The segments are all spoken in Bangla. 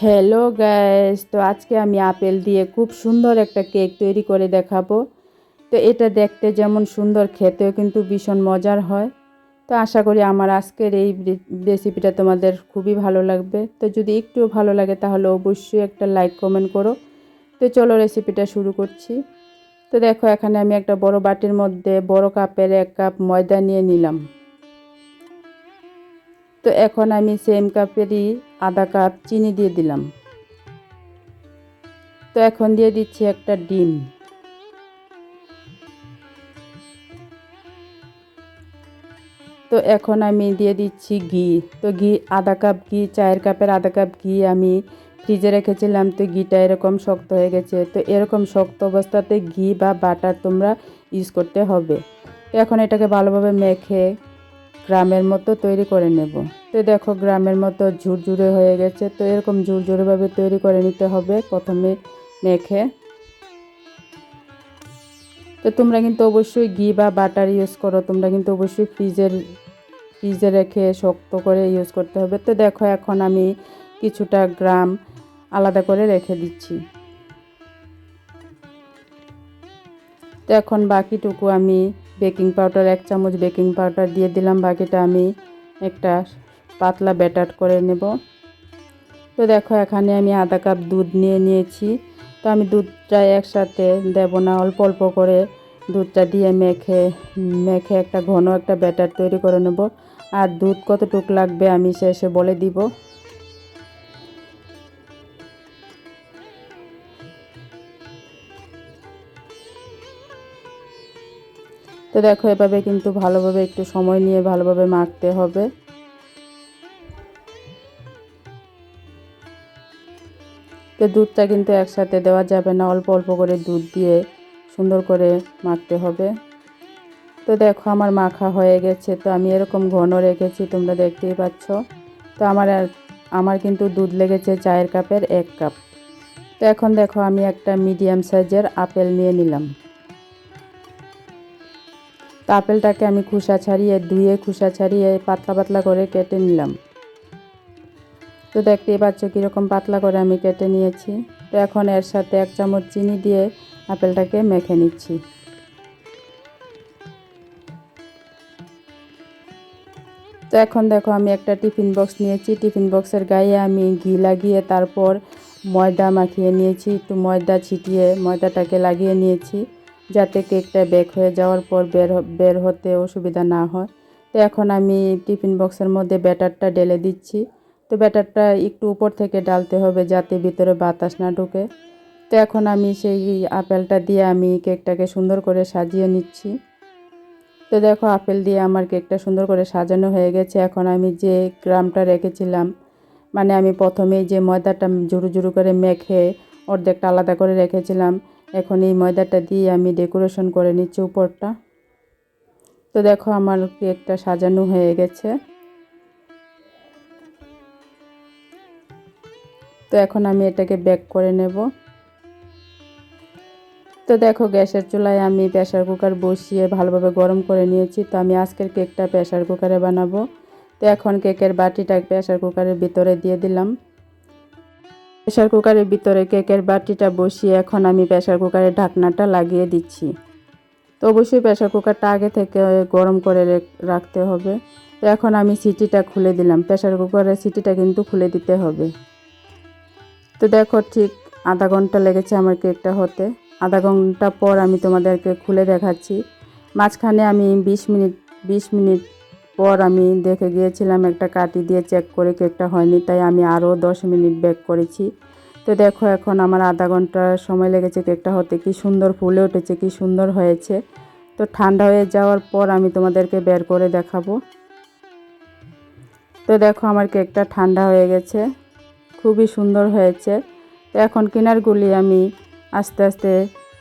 হ্যালো গ্যাস তো আজকে আমি আপেল দিয়ে খুব সুন্দর একটা কেক তৈরি করে দেখাবো। তো এটা দেখতে যেমন সুন্দর, খেতেও কিন্তু ভীষণ মজার হয়। তো আশা করি আমার আজকের এই রেসিপিটা তোমাদের খুবই ভালো লাগবে। তো যদি একটু ভালো লাগে তাহলে অবশ্যই একটা লাইক কমেন্ট করো। তো চলো রেসিপিটা শুরু করছি। তো দেখো এখানে আমি একটা বড় বাটির মধ্যে বড় কাপের এক কাপ ময়দা নিয়ে নিলাম। তো এখন আমি সেম কাপেরই আধা কাপ চিনি দিয়ে দিলাম। তো এখন দিয়ে দিচ্ছি একটা ডিম। তো এখন আমি দিয়ে দিচ্ছি ঘি। তো ঘি আধা কাপ ঘি, চায়ের কাপের আধা কাপ ঘি আমি ফ্রিজে রেখেছিলাম। তো ঘিটা এরকম শক্ত হয়ে গেছে। তো এরকম শক্ত অবস্থাতে ঘি বা বাটার তোমরা ইউজ করতে হবে। এখন এটাকে ভালোভাবে মেখে গ্রামের মতো তৈরি করে নেব। তো দেখো গ্রামের মতো ঝুরঝুরে হয়ে গেছে। তো এরকম ঝুরঝুরেভাবে তৈরি করে নিতে হবে প্রথমে মেখে। তো তোমরা কিন্তু অবশ্যই ঘি বা বাটার ইউজ করো। তোমরা কিন্তু অবশ্যই ফ্রিজের, ফ্রিজে রেখে শক্ত করে ইউজ করতে হবে। তো দেখো এখন আমি কিছুটা গ্রাম আলাদা করে রেখে দিচ্ছি। তো এখন বাকিটুকু আমি বেকিং পাউডার, এক চামচ বেকিং পাউডার দিয়ে দিলাম। বাকিটা আমি একটা পাতলা ব্যাটার করে নেব। তো দেখো, এখানে আমি আধা কাপ দুধ নিয়ে নিয়েছি। তো আমি দুধটা একসাথে দেব না, অল্প অল্প করে দুধটা দিয়ে মেখে মেখে একটা ঘন একটা ব্যাটার তৈরি করে নেব। আর দুধ কতটুক লাগবে আমি শেষে বলে দিব। তো দেখো, এভাবে কিন্তু ভালোভাবে একটু সময় নিয়ে ভালোভাবে মাখতে হবে। তো দুধটা কিন্তু একসাথে দেওয়া যাবে না, অল্প অল্প করে দুধ দিয়ে সুন্দর করে মাখতে হবে। তো দেখো, আমার মাখা হয়ে গেছে। তো আমি এরকম ঘন রেখেছি, তোমরা দেখতেই পাচ্ছ। তো আমার আমার কিন্তু দুধ লেগেছে চায়ের কাপের এক কাপ। তো এখন দেখো, আমি একটা মিডিয়াম সাইজের আপেল নিয়ে নিলাম। তো আপেলটাকে আমি খুসা ছাড়িয়ে ধুয়ে খুসা ছাড়িয়ে পাতলা পাতলা করে কেটে নিলাম। তো দেখতেই পাচ্ছ কীরকম পাতলা করে আমি কেটে নিয়েছি। তো এখন এর সাথে এক চামচ চিনি দিয়ে আপেলটাকে মেখে নিচ্ছি। তো এখন দেখো আমি একটা টিফিন বক্স নিয়েছি। টিফিন বক্সের গায়ে আমি ঘি লাগিয়ে তারপর ময়দা মাখিয়ে নিয়েছি। একটু ময়দা ছিটিয়ে ময়দাটাকে লাগিয়ে নিয়েছি। যাতে কেকটা বেক হয়ে যাওয়ার পর বের বের হতে অসুবিধা না হয়। তো এখন আমি টিফিন বক্সের মধ্যে ব্যাটারটা ঢেলে দিচ্ছি। তো ব্যাটারটা একটু উপর থেকে ডালতে হবে যাতে ভিতরে বাতাস না ঢুকে। তো এখন আমি সেই আপেলটা দিয়ে আমি কেকটাকে সুন্দর করে সাজিয়ে নিচ্ছি। তো দেখো আপেল দিয়ে আমার কেকটা সুন্দর করে সাজানো হয়ে গেছে। এখন আমি যে গ্রামটা রেখেছিলাম মানে আমি প্রথমেই যে ময়দাটা জুরু জুরু করে মেখে অর্ধেকটা আলাদা করে রেখেছিলাম এখন এই ময়দাটা দিয়ে আমি ডেকোরেশন করে নিচ্ছি উপরটা। তো দেখো আমার কেকটা সাজানো হয়ে গেছে। তো এখন আমি এটাকে ব্যাক করে নেব। তো দেখো গ্যাসের চুলায় আমি প্রেশার কুকার বসিয়ে ভালোভাবে গরম করে নিয়েছি। তো আমি আজকের কেকটা প্রেশার কুকারে বানাবো। তো এখন কেকের বাটিটা প্রেশার কুকারের ভিতরে দিয়ে দিলাম। প্রেশার কুকারের ভিতরে কেকের বাটিটা বসিয়ে এখন আমি প্রেশার কুকারের ঢাকনাটা লাগিয়ে দিচ্ছি। তো অবশ্যই প্রেশার কুকারটা আগে থেকে গরম করে রাখতে হবে। তো এখন আমি সিটিটা খুলে দিলাম। প্রেশার কুকারের সিটিটা কিন্তু খুলে দিতে হবে। তো দেখো ঠিক আধা ঘণ্টা লেগেছে আমার কেকটা হতে। আধা ঘণ্টা পর আমি তোমাদেরকে খুলে দেখাচ্ছি। মাঝখানে আমি ২০ মিনিট ২০ মিনিট পর আমি দেখে গিয়েছিলাম একটা কাটি দিয়ে চেক করে কেকটা হয়নি, তাই আমি আরও দশ মিনিট বেক করেছি। তো দেখো এখন আমার আধা ঘণ্টা সময় লেগেছে কেকটা হতে, কি সুন্দর ফুলে উঠেছে, কি সুন্দর হয়েছে। তো ঠান্ডা হয়ে যাওয়ার পর আমি তোমাদেরকে বের করে দেখাবো। তো দেখো আমার কেকটা ঠান্ডা হয়ে গেছে, খুবই সুন্দর হয়েছে। তো এখন কিনারগুলি আমি আস্তে আস্তে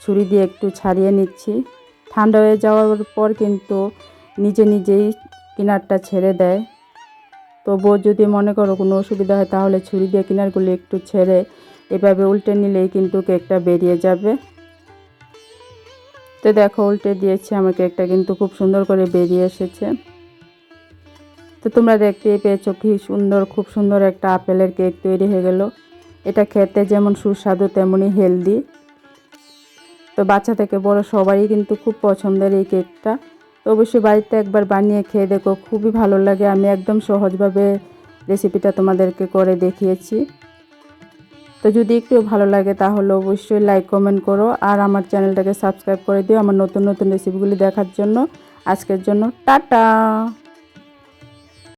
ছুরি দিয়ে একটু ছাড়িয়ে নিচ্ছি। ঠান্ডা হয়ে যাওয়ার পর কিন্তু নিজে নিজেই কিনারটা ছেড়ে দেয়। তবুও যদি মনে করো কোনো অসুবিধা হয়, তাহলে ছুরি দিয়ে কিনারগুলি একটু ছেড়ে এভাবে উল্টে নিলেই কিন্তু কেকটা বেরিয়ে যাবে। তো দেখো, উল্টে দিয়েছি, আমার কেকটা কিন্তু খুব সুন্দর করে বেরিয়ে এসেছে। তো তোমরা দেখতেই পেয়েছ, কি সুন্দর, খুব সুন্দর একটা আপেলের কেক তৈরি হয়ে গেল। এটা খেতে যেমন সুস্বাদু তেমনই হেলদি। তো বাচ্চা থেকে বড় সবারই কিন্তু খুব পছন্দের এই কেকটা। তো অবশ্যই বাড়িতে একবার বানিয়ে খেয়ে দেখো, খুবই ভালো লাগে। আমি একদম সহজভাবে রেসিপিটা তোমাদেরকে করে দেখিয়েছি। তো যদি একটু ভালো লাগে তাহলে অবশ্যই লাইক কমেন্ট করো আর আমার চ্যানেলটাকে সাবস্ক্রাইব করে দিও আমার নতুন নতুন রেসিপিগুলি দেখার জন্য। আজকের জন্য টাটা!